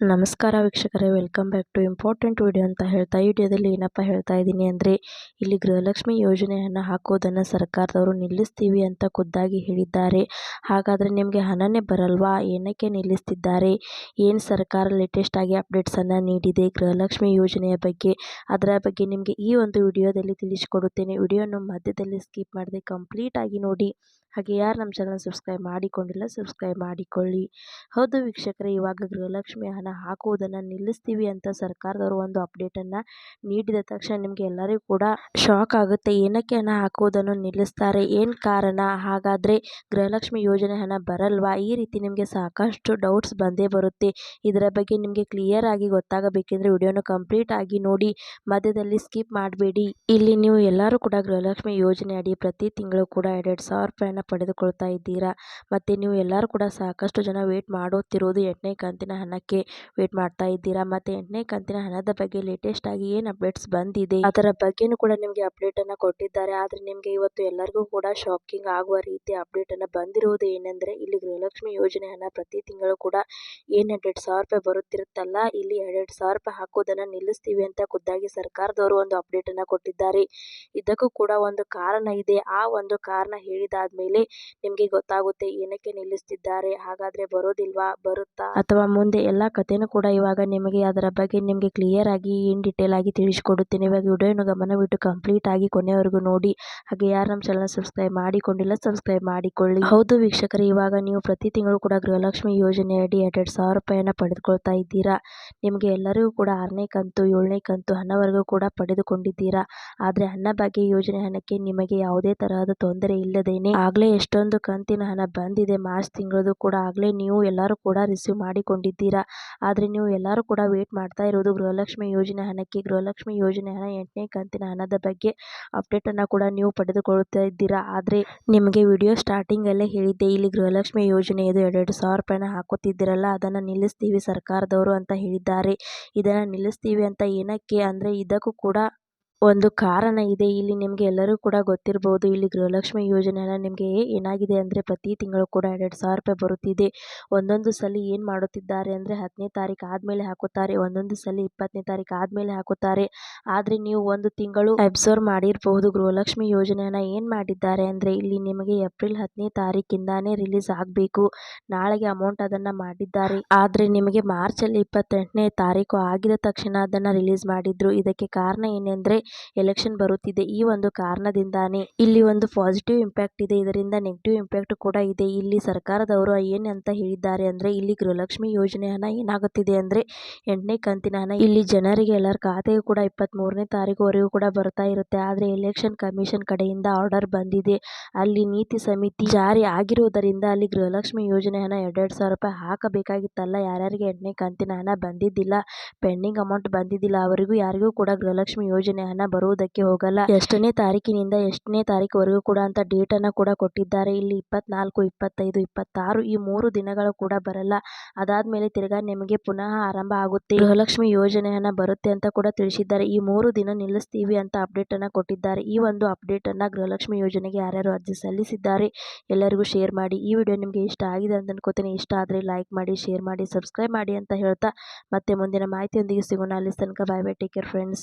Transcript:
ನಮಸ್ಕಾರ ವೀಕ್ಷಕರೇ, welcome back to important video ಅಂತ ಹೇಳ್ತಾ ಈ ವಿಡಿಯೋದಲ್ಲಿ ಏನಪ್ಪ ಹೇಳ್ತಾ ಇದ್ದೀನಿ ಅಂದರೆ, ಇಲ್ಲಿ ಗೃಹಲಕ್ಷ್ಮಿ ಯೋಜನೆಯನ್ನು ಹಾಕೋದನ್ನು ಸರ್ಕಾರದವರು ನಿಲ್ಲಿಸ್ತೀವಿ ಅಂತ ಖುದ್ದಾಗಿ ಹೇಳಿದ್ದಾರೆ. ಹಾಗಾದರೆ ನಿಮಗೆ ಹಣನೇ ಬರಲ್ವಾ? ಏನಕ್ಕೆ ನಿಲ್ಲಿಸ್ತಿದ್ದಾರೆ? ಏನು ಸರ್ಕಾರ ಲೇಟೆಸ್ಟಾಗಿ ಅಪ್ಡೇಟ್ಸನ್ನು ನೀಡಿದೆ ಗೃಹಲಕ್ಷ್ಮಿ ಯೋಜನೆಯ ಬಗ್ಗೆ? ಅದರ ಬಗ್ಗೆ ನಿಮಗೆ ಈ ಒಂದು ವಿಡಿಯೋದಲ್ಲಿ ತಿಳಿಸಿಕೊಡುತ್ತೇನೆ. ವಿಡಿಯೋನ ಮಧ್ಯದಲ್ಲಿ ಸ್ಕಿಪ್ ಮಾಡದೆ ಕಂಪ್ಲೀಟಾಗಿ ನೋಡಿ. ಹಾಗೆ ಯಾರು ನಮ್ಮ ಚಾನಲ್ ಸಬ್ಸ್ಕ್ರೈಬ್ ಮಾಡಿಕೊಂಡಿಲ್ಲ ಸಬ್ಸ್ಕ್ರೈಬ್ ಮಾಡಿಕೊಳ್ಳಿ. ಹೌದು ವೀಕ್ಷಕರೇ, ಇವಾಗ ಗೃಹಲಕ್ಷ್ಮಿ ಹಣ ಹಾಕುವುದನ್ನು ನಿಲ್ಲಿಸ್ತೀವಿ ಅಂತ ಸರ್ಕಾರದವರು ಒಂದು ಅಪ್ಡೇಟನ್ನು ನೀಡಿದ ತಕ್ಷಣ ನಿಮಗೆ ಎಲ್ಲರಿಗೂ ಕೂಡ ಶಾಕ್ ಆಗುತ್ತೆ. ಏನಕ್ಕೆ ಹಣ ಹಾಕುವುದನ್ನು ನಿಲ್ಲಿಸ್ತಾರೆ? ಏನು ಕಾರಣ? ಹಾಗಾದರೆ ಗೃಹಲಕ್ಷ್ಮಿ ಯೋಜನೆ ಹಣ ಬರಲ್ವಾ? ಈ ರೀತಿ ನಿಮಗೆ ಸಾಕಷ್ಟು ಡೌಟ್ಸ್ ಬಂದೇ ಬರುತ್ತೆ. ಇದರ ಬಗ್ಗೆ ನಿಮಗೆ ಕ್ಲಿಯರ್ ಆಗಿ ಗೊತ್ತಾಗಬೇಕೆಂದರೆ ವಿಡಿಯೋನ ಕಂಪ್ಲೀಟ್ ಆಗಿ ನೋಡಿ, ಮಧ್ಯದಲ್ಲಿ ಸ್ಕಿಪ್ ಮಾಡಬೇಡಿ. ಇಲ್ಲಿ ನೀವು ಎಲ್ಲರೂ ಕೂಡ ಗೃಹಲಕ್ಷ್ಮಿ ಯೋಜನೆ ಅಡಿ ಪ್ರತಿ ತಿಂಗಳು ಕೂಡ ಎರಡೆರಡು ಸಾವಿರ ರೂಪಾಯಿನ ಪಡೆದುಕೊಳ್ತಾ ಇದ್ದೀರಾ? ಮತ್ತು ನೀವು ಎಲ್ಲರೂ ಕೂಡ ಸಾಕಷ್ಟು ಜನ ವೇಟ್ ಮಾಡುತ್ತಿರುವುದು ಎಂಟನೇ ಕಂತಿನ ಹಣಕ್ಕೆ ವೇಟ್ ಮಾಡ್ತಾ ಇದ್ದೀರಾ? ಮತ್ತೆ ಎಂಟನೇ ಕಂತಿನ ಹಣದ ಬಗ್ಗೆ ಲೇಟೆಸ್ಟ್ ಆಗಿ ಏನು ಅಪ್ಡೇಟ್ಸ್ ಬಂದಿದೆ? ಅದರ ಬಗ್ಗೆನೂ ಕೂಡ ನಿಮಗೆ ಅಪ್ಡೇಟ್ ಅನ್ನ ಕೊಟ್ಟಿದ್ದಾರೆ. ಆದರೆ ನಿಮಗೆ ಇವತ್ತು ಎಲ್ಲರಿಗೂ ಕೂಡ ಶಾಕಿಂಗ್ ಆಗುವ ರೀತಿ ಅಪ್ಡೇಟ್ ಅನ್ನ ಬಂದಿರುವುದು ಏನೆಂದರೆ, ಇಲ್ಲಿ ಗೃಹಲಕ್ಷ್ಮಿ ಯೋಜನೆ ಹಣ ಪ್ರತಿ ತಿಂಗಳು ಕೂಡ ಏನ್ ಎರಡೆರಡು ಸಾವಿರ ರೂಪಾಯಿ ಬರುತ್ತಿರುತ್ತಲ್ಲ, ಇಲ್ಲಿ ಎರಡೆರಡು ಸಾವಿರ ರೂಪಾಯಿ ಹಾಕೋದನ್ನ ನಿಲ್ಲಿಸ್ತೀವಿ ಅಂತ ಖುದ್ದಾಗಿ ಸರ್ಕಾರದವರು ಒಂದು ಅಪ್ಡೇಟ್ ಅನ್ನ ಕೊಟ್ಟಿದ್ದಾರೆ. ಇದಕ್ಕೂ ಕೂಡ ಒಂದು ಕಾರಣ ಇದೆ. ಆ ಒಂದು ಕಾರಣ ಹೇಳಿದಾದ್ಮೇಲೆ ನಿಮ್ಗೆ ಗೊತ್ತಾಗುತ್ತೆ ಏನಕ್ಕೆ ನಿಲ್ಲಿಸ್ತಿದ್ದಾರೆ, ಹಾಗಾದ್ರೆ ಬರೋದಿಲ್ವಾ, ಬರುತ್ತಾ? ಅಥವಾ ಮುಂದೆ ಎಲ್ಲಾ ಕಥೆನೂ ಕೂಡ ಇವಾಗ ನಿಮಗೆ ಅದರ ಬಗ್ಗೆ ನಿಮಗೆ ಕ್ಲಿಯರ್ ಆಗಿ ಇನ್ ಡಿಟೇಲ್ ಆಗಿ ತಿಳಿಸಿಕೊಡುತ್ತೇನೆ. ಇವಾಗ ವಿಡಿಯೋನ ಗಮನವಿಟ್ಟು ಕಂಪ್ಲೀಟ್ ಆಗಿ ಕೊನೆವರೆಗೂ ನೋಡಿ. ಹಾಗೆ ಯಾರು ನಮ್ಮ ಚಾನಲ್ ಸಬ್ಸ್ಕ್ರೈಬ್ ಮಾಡಿಕೊಂಡಿಲ್ಲ ಸಬ್ಸ್ಕ್ರೈಬ್ ಮಾಡಿಕೊಳ್ಳಿ. ಹೌದು ವೀಕ್ಷಕರೇ, ಇವಾಗ ನೀವು ಪ್ರತಿ ತಿಂಗಳು ಕೂಡ ಗೃಹಲಕ್ಷ್ಮಿ ಯೋಜನೆ ಅಡಿ ಎರಡೆರಡು ಸಾವಿರ ರೂಪಾಯಿಯನ್ನು ಪಡೆದುಕೊಳ್ತಾ ಇದ್ದೀರಾ? ನಿಮಗೆ ಎಲ್ಲರಿಗೂ ಕೂಡ ಆರನೇ ಕಂತು, ಏಳನೇ ಕಂತು ಹಣವರೆಗೂ ಕೂಡ ಪಡೆದುಕೊಂಡಿದ್ದೀರಾ? ಆದರೆ ಅನ್ನಭಾಗ್ಯ ಯೋಜನೆ ಹಣಕ್ಕೆ ನಿಮಗೆ ಯಾವುದೇ ತರಹದ ತೊಂದರೆ ಇಲ್ಲದೇನೆ ಎಷ್ಟೊಂದು ಕಂತಿನ ಹಣ ಬಂದಿದೆ. ಮಾರ್ಚ್ ತಿಂಗಳದು ಕೂಡ ಆಗಲೇ ನೀವು ಎಲ್ಲರೂ ಕೂಡ ರಿಸೀವ್ ಮಾಡಿಕೊಂಡಿದ್ದೀರಾ. ಆದರೆ ನೀವು ಎಲ್ಲರೂ ಕೂಡ ವೇಟ್ ಮಾಡ್ತಾ ಇರೋದು ಗೃಹಲಕ್ಷ್ಮಿ ಯೋಜನೆ ಹಣಕ್ಕೆ. ಗೃಹಲಕ್ಷ್ಮಿ ಯೋಜನೆ ಹಣ ಎಂಟನೇ ಕಂತಿನ ಹಣದ ಬಗ್ಗೆ ಅಪ್ಡೇಟನ್ನು ಕೂಡ ನೀವು ಪಡೆದುಕೊಳ್ಳುತ್ತಾ ಇದ್ದೀರಾ. ಆದರೆ ನಿಮಗೆ ವಿಡಿಯೋ ಸ್ಟಾರ್ಟಿಂಗಲ್ಲೇ ಹೇಳಿದ್ದೆ, ಇಲ್ಲಿ ಗೃಹಲಕ್ಷ್ಮಿ ಯೋಜನೆ ಇದು ಎರಡೆರಡು ಸಾವಿರ ರೂಪಾಯಿನ ಹಾಕುತ್ತಿದ್ದೀರಲ್ಲ, ಅದನ್ನು ನಿಲ್ಲಿಸ್ತೀವಿ ಸರ್ಕಾರದವರು ಅಂತ ಹೇಳಿದ್ದಾರೆ. ಇದನ್ನು ನಿಲ್ಲಿಸ್ತೀವಿ ಅಂತ ಏನಕ್ಕೆ? ಅಂದರೆ ಇದಕ್ಕೂ ಕೂಡ ಒಂದು ಕಾರಣ ಇದೆ. ಇಲ್ಲಿ ನಿಮಗೆ ಎಲ್ಲರೂ ಕೂಡ ಗೊತ್ತಿರಬಹುದು ಇಲ್ಲಿ ಗೃಹಲಕ್ಷ್ಮಿ ಯೋಜನೆನ ನಿಮಗೆ ಏನಾಗಿದೆ ಅಂದರೆ ಪ್ರತಿ ತಿಂಗಳು ಕೂಡ ಎರಡು ಸಾವಿರ ರೂಪಾಯಿ ಬರುತ್ತಿದೆ. ಒಂದೊಂದು ಸಲ ಏನು ಮಾಡುತ್ತಿದ್ದಾರೆ ಅಂದರೆ ಹತ್ತನೇ ತಾರೀಕು ಆದಮೇಲೆ ಹಾಕುತ್ತಾರೆ, ಒಂದೊಂದು ಸಲ ಇಪ್ಪತ್ತನೇ ತಾರೀಕು ಆದಮೇಲೆ ಹಾಕುತ್ತಾರೆ. ಆದರೆ ನೀವು ಒಂದು ತಿಂಗಳು ಅಬ್ಸರ್ವ್ ಮಾಡಿರಬಹುದು ಗೃಹಲಕ್ಷ್ಮಿ ಯೋಜನೆಯನ್ನು ಏನು ಮಾಡಿದ್ದಾರೆ ಅಂದರೆ ಇಲ್ಲಿ ನಿಮಗೆ ಏಪ್ರಿಲ್ ಹತ್ತನೇ ತಾರೀಕಿಂದಾನೇ ರಿಲೀಸ್ ಆಗಬೇಕು. ನಾಳೆಗೆ ಅಮೌಂಟ್ ಅದನ್ನು ಮಾಡಿದ್ದಾರೆ. ಆದರೆ ನಿಮಗೆ ಮಾರ್ಚಲ್ಲಿ ಇಪ್ಪತ್ತೆಂಟನೇ ತಾರೀಕು ಆಗಿದ ತಕ್ಷಣ ಅದನ್ನು ರಿಲೀಸ್ ಮಾಡಿದ್ರು. ಇದಕ್ಕೆ ಕಾರಣ ಏನೆಂದರೆ ಎಲೆಕ್ಷನ್ ಬರುತ್ತಿದೆ. ಈ ಒಂದು ಕಾರಣದಿಂದಾನೇ ಇಲ್ಲಿ ಒಂದು ಪಾಸಿಟಿವ್ ಇಂಪ್ಯಾಕ್ಟ್ ಇದೆ. ಇದರಿಂದ ನೆಗೆಟಿವ್ ಇಂಪ್ಯಾಕ್ಟ್ ಕೂಡ ಇದೆ. ಇಲ್ಲಿ ಸರ್ಕಾರದವರು ಏನಂತ ಹೇಳಿದ್ದಾರೆ ಅಂದ್ರೆ, ಇಲ್ಲಿ ಗೃಹಲಕ್ಷ್ಮಿ ಯೋಜನೆ ಹಣ ಏನಾಗುತ್ತಿದೆ ಅಂದ್ರೆ, ಎಂಟನೇ ಕಂತಿನ ಹಣ ಇಲ್ಲಿ ಜನರಿಗೆ ಎಲ್ಲರ ಖಾತೆಗೂ ಕೂಡ ಇಪ್ಪತ್ತ್ ಮೂರನೇ ತಾರೀಕುವರೆಗೂ ಕೂಡ ಬರ್ತಾ ಇರುತ್ತೆ. ಆದರೆ ಎಲೆಕ್ಷನ್ ಕಮಿಷನ್ ಕಡೆಯಿಂದ ಆರ್ಡರ್ ಬಂದಿದೆ. ಅಲ್ಲಿ ನೀತಿ ಸಮಿತಿ ಜಾರಿ ಆಗಿರುವುದರಿಂದ ಅಲ್ಲಿ ಗೃಹಲಕ್ಷ್ಮಿ ಯೋಜನೆ ಹಣ ಎರಡೆರಡು ಸಾವಿರ ರೂಪಾಯಿ ಹಾಕಬೇಕಾಗಿತ್ತಲ್ಲ. ಯಾರ್ಯಾರಿಗೆ ಎಂಟನೇ ಕಂತಿನ ಹಣ ಬಂದಿದ್ದಿಲ್ಲ, ಪೆಂಡಿಂಗ್ ಅಮೌಂಟ್ ಬಂದಿದ್ದಿಲ್ಲ, ಅವರಿಗೂ ಯಾರಿಗೂ ಕೂಡ ಗೃಹಲಕ್ಷ್ಮಿ ಯೋಜನೆ ಹಣ ಬರುವುದಕ್ಕೆ ಹೋಗಲ್ಲ. ಎಷ್ಟನೇ ತಾರೀಕಿನಿಂದ ಎಷ್ಟನೇ ತಾರೀಕುವರೆಗೂ ಕೂಡ ಅಂತ ಡೇಟ್ ಅನ್ನ ಕೂಡ ಕೊಟ್ಟಿದ್ದಾರೆ. ಇಲ್ಲಿ ಇಪ್ಪತ್ನಾಲ್ಕು, ಇಪ್ಪತ್ತೈದು, ಇಪ್ಪತ್ತಾರು ಈ ಮೂರು ದಿನಗಳು ಕೂಡ ಬರಲ್ಲ. ಅದಾದ್ಮೇಲೆ ತಿರ್ಗಾ ನಿಮಗೆ ಪುನಃ ಆರಂಭ ಆಗುತ್ತೆ. ಗೃಹಲಕ್ಷ್ಮಿ ಯೋಜನೆ ಹಣ ಬರುತ್ತೆ ಅಂತ ಕೂಡ ತಿಳಿಸಿದ್ದಾರೆ. ಈ ಮೂರು ದಿನ ನಿಲ್ಲಿಸ್ತೀವಿ ಅಂತ ಅಪ್ಡೇಟ್ ಅನ್ನ ಕೊಟ್ಟಿದ್ದಾರೆ. ಈ ಒಂದು ಅಪ್ಡೇಟ್ ಅನ್ನ ಗೃಹಲಕ್ಷ್ಮಿ ಯೋಜನೆಗೆ ಯಾರ್ಯಾರು ಅರ್ಜಿ ಸಲ್ಲಿಸಿದ್ದಾರೆ ಎಲ್ಲರಿಗೂ ಶೇರ್ ಮಾಡಿ. ಈ ವಿಡಿಯೋ ನಿಮಗೆ ಇಷ್ಟ ಆಗಿದೆ ಅಂತ ಅನ್ಕೋತೀನಿ. ಇಷ್ಟ ಆದರೆ ಲೈಕ್ ಮಾಡಿ ಶೇರ್ ಮಾಡಿ ಸಬ್ಸ್ಕ್ರೈಬ್ ಮಾಡಿ ಅಂತ ಹೇಳ್ತಾ ಮತ್ತೆ ಮುಂದಿನ ಮಾಹಿತಿಯೊಂದಿಗೆ ಸಿಗೋಣ. ಅಲ್ಲಿ ತನಕ bye bye take care friends